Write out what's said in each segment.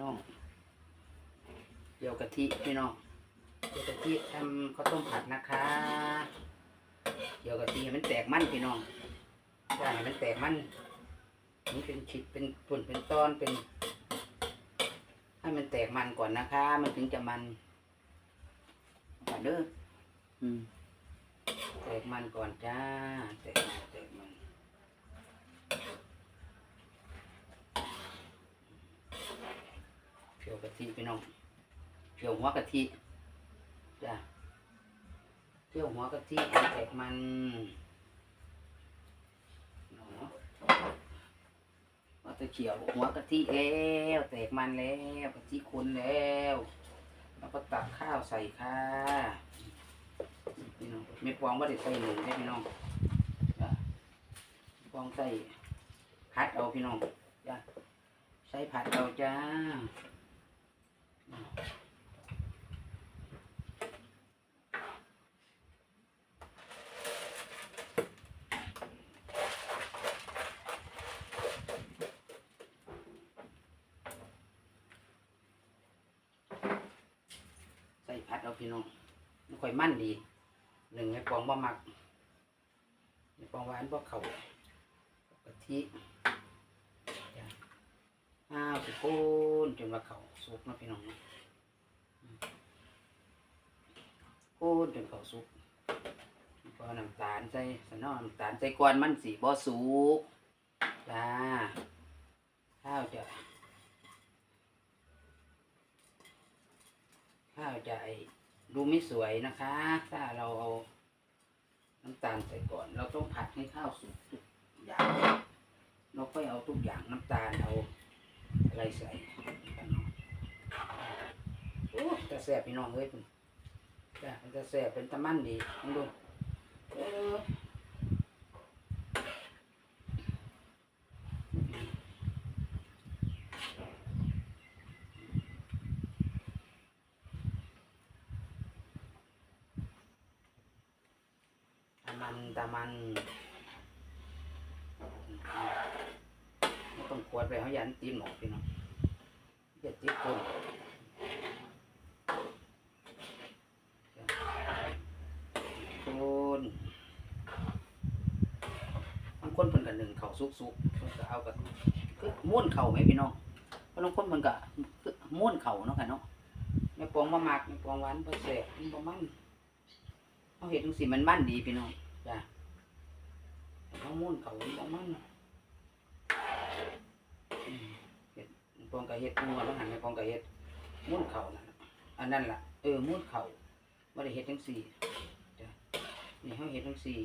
น้องเดี๋ยวกะทิพี่น้องเดี๋ยวกะทิทำข้าวต้มผัดนะคะ เดี๋ยวกะทิให้มันแตกมันพี่น้องย่าให้มันแตกมันนี่เป็นชิ้นเป็นส่วนเป็นตอนเป็น ให้มันแตกมันก่อนนะคะ มันถึงจะมันก่อนเด้ออืมแตกมันก่อนจ้าแตกมันแตกมันเพียว กะทิพี่น้องเพียวหัวกะทิจ้าเพียวหัวกะทิแตกมันเนาะว่าจะเขียวหัวกะทิแล้วแตกมันแล้วกะทิคุนแล้วแล้วก็ตักข้าวใส่ค่ะพี่น้องไม่ปองว่าได้ใส่หนึ่งให้พี่น้องจ้ะปองใส่ผัดเอาพี่น้องจ้ะใส่ผัดเอาจ้า ใส่ผัดเอาพี่น้องมันค่อยมั่นดี หนึ่งไม่ปองว่ามักไม่ปองหวานว่าเขากะทิ อ้าวสิโคนจนว่าเขาสุกนาะพี่น้องนะอืมโคนจนเขาสุกพอน้ำตาลใส่สนอน้ำตาลใส่ก่อนมันสีบ่สุกจ้าข้าวจะข้าวจะดูไม่สวยนะคะ ถ้าเราเอาน้ำตาลใส่ก่อน เราต้องผัดให้ข้าวสุกทุกอย่าง เราค่อยเอาทุกอย่างน้ำตาลเอา ไรใส่โอ้จะแสบพี่น้องเอ้ยคุณจ้ะมันจะแสบเป็นตะมันดีลองดูเออตะมันตะมันไม่ ต้องกวดไปเขายันตีนหมอกพี่น้องอย่าติดคนคนบางคนเพิ่นกันหนึ่งเข่าสุกๆเพิ่นก็เอากับคือม้วนเข่าไหมพี่น้องเพราะบางคนเพิ่นก็คือม้วนเข่าเนาะค่ะเนาะไม่ปองมามากไม่ปองหวานบ่แซ่บมันบ่มันเอาเห็ดจังซี่มันมันดีพี่น้องจ้ะเอาม้วนเข่ามันบ่มันอืมเห็ด ปองก็เฮ็ดมัวแล้วหันไม่ปองก็เฮ็ดม้วนเข่านั่นน่ะอันนั้นล่ะเออม้วนเข่าไม่ได้เฮ็ดทั้งสี่นี่เขาเฮ็ดทั้งสี่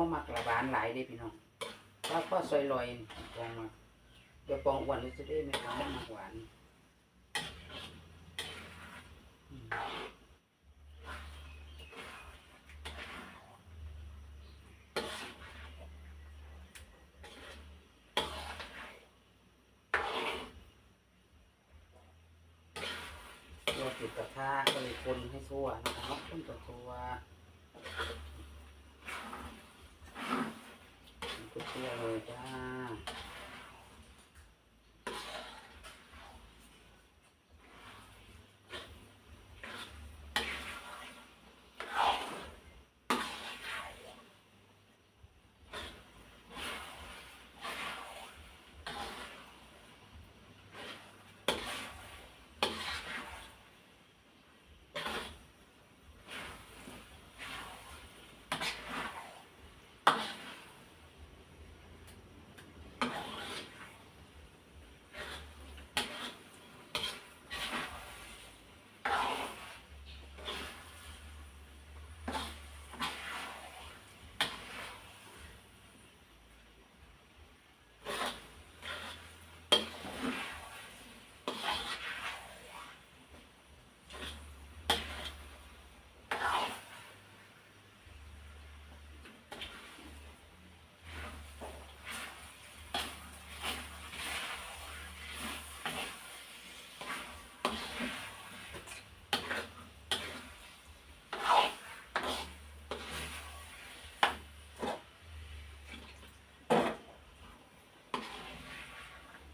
มามักระบานหลายเด้พี่น้องถ้าพ่อซอยลอยปองมาเดี๋ยวปองอ้วนเลยจะได้ไม่ทำให้มักหวานตัวติดกระทะก็เลยคนให้ทั่วนะครับคนกับทั่ว ทุก เรื่องเลยจ้า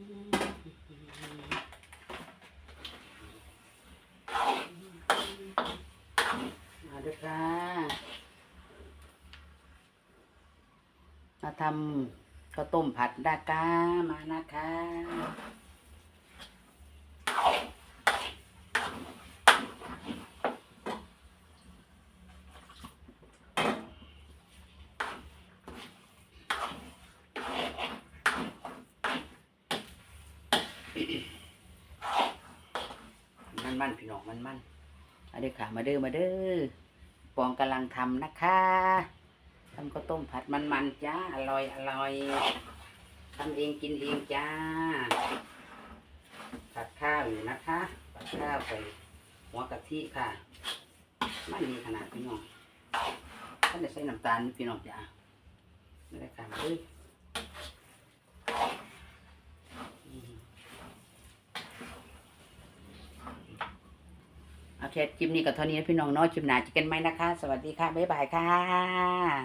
มาดูค่ะ มาทำข้าวต้มผัดดาก้ามานะคะ มันมันพี่น้องมันมันมาเด้อค่ะ มาเด้อมาเด้อปองกำลังทำนะคะทำข้าวต้มผัดมันมันจ้าอร่อยอร่อยทำเองกินเองจ้าผัดข้าวอยู่นะคะผัดข้าวใส่หัวกะทิค่ะมันดีขนาดพี่น้องท่านจะใส่น้ำตาลพี่น้องจ้าไม่ได้ค่ะมาเด้อ โอเคคลิปนี้ก็เท่านี้นะพี่น้องเนาะคลิปหน้าเจอกันไหมนะคะ สวัสดีค่ะ บ๊ายบายค่ะ